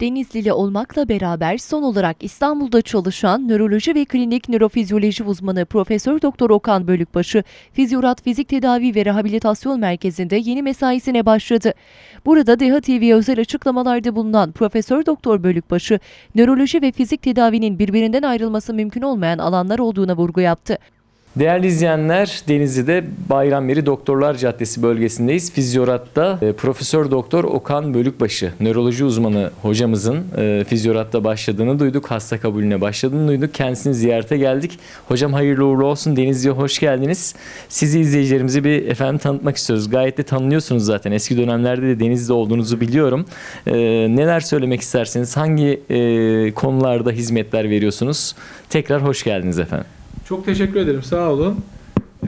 Denizlili olmakla beraber son olarak İstanbul'da çalışan nöroloji ve klinik nörofizyoloji uzmanı Profesör Doktor Okan Bölükbaşı, Fizyorat Fizik Tedavi ve Rehabilitasyon Merkezi'nde yeni mesaisine başladı. Burada DEHA TV'ye özel açıklamalarda bulunan Profesör Doktor Bölükbaşı, nöroloji ve fizik tedavinin birbirinden ayrılması mümkün olmayan alanlar olduğuna vurgu yaptı. Değerli izleyenler, Denizli'de Bayramyeri Doktorlar Caddesi bölgesindeyiz. Fizyorat'ta e, Profesör Doktor Okan Bölükbaşı, nöroloji uzmanı hocamızın e, Fizyorat'ta başladığını duyduk. Hasta kabulüne başladığını duyduk. Kendisini ziyarete geldik. Hocam hayırlı uğurlu olsun. Denizli'ye hoş geldiniz. Sizi izleyicilerimizi bir efendim tanıtmak istiyoruz. Gayet de tanınıyorsunuz zaten. Eski dönemlerde de Denizli'de olduğunuzu biliyorum. E, neler söylemek isterseniz, hangi e, konularda hizmetler veriyorsunuz? Tekrar hoş geldiniz efendim. Çok teşekkür ederim. Sağ olun.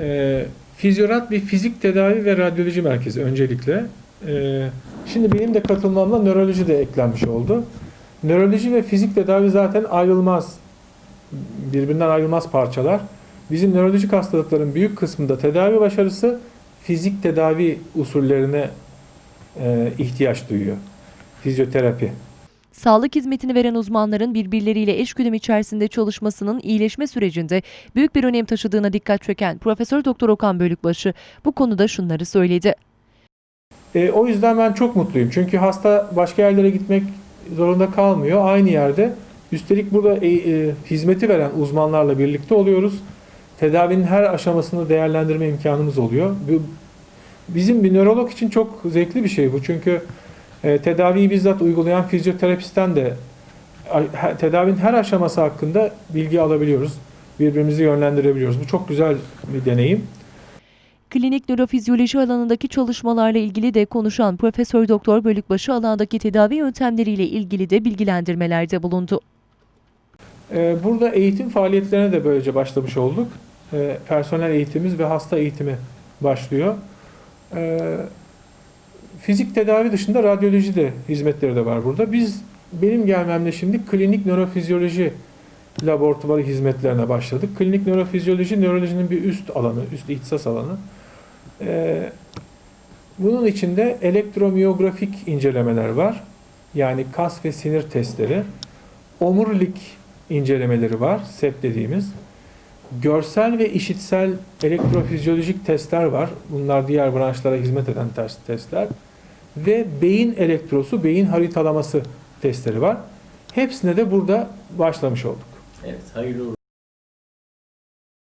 Ee, Fizyorat bir fizik tedavi ve radyoloji merkezi öncelikle. Ee, şimdi benim de katılmamla nöroloji de eklenmiş oldu. Nöroloji ve fizik tedavi zaten ayrılmaz. Birbirinden ayrılmaz parçalar. Bizim nörolojik hastalıkların büyük kısmında tedavi başarısı fizik tedavi usullerine e, ihtiyaç duyuyor. Fizyoterapi. Sağlık hizmetini veren uzmanların birbirleriyle eşgüdüm içerisinde çalışmasının iyileşme sürecinde büyük bir önem taşıdığına dikkat çeken Profesör Doktor Okan Bölükbaşı bu konuda şunları söyledi. E, o yüzden ben çok mutluyum. Çünkü hasta başka yerlere gitmek zorunda kalmıyor. Aynı yerde. Üstelik burada e, e, hizmeti veren uzmanlarla birlikte oluyoruz. Tedavinin her aşamasını değerlendirme imkanımız oluyor. Bizim bir nörolog için çok zevkli bir şey bu. Çünkü e, tedaviyi bizzat uygulayan fizyoterapistten de tedavinin her aşaması hakkında bilgi alabiliyoruz. Birbirimizi yönlendirebiliyoruz. Bu çok güzel bir deneyim. Klinik nörofizyoloji alanındaki çalışmalarla ilgili de konuşan Profesör Doktor Bölükbaşı alandaki tedavi yöntemleriyle ilgili de bilgilendirmelerde bulundu. Ee, Burada eğitim faaliyetlerine de böylece başlamış olduk. Ee, Personel eğitimimiz ve hasta eğitimi başlıyor. Fizik tedavi dışında radyoloji de hizmetleri de var burada. Biz benim gelmemle şimdi klinik nörofizyoloji laboratuvarı hizmetlerine başladık. Klinik nörofizyoloji nörolojinin bir üst alanı, üst ihtisas alanı. Ee, Bunun içinde elektromiyografik incelemeler var. Yani kas ve sinir testleri. Omurilik incelemeleri var, SEP dediğimiz. Görsel ve işitsel elektrofizyolojik testler var. Bunlar diğer branşlara hizmet eden test, testler. Ve beyin elektrosu, beyin haritalaması testleri var. Hepsine de burada başlamış olduk. Evet, hayırlı uğurlu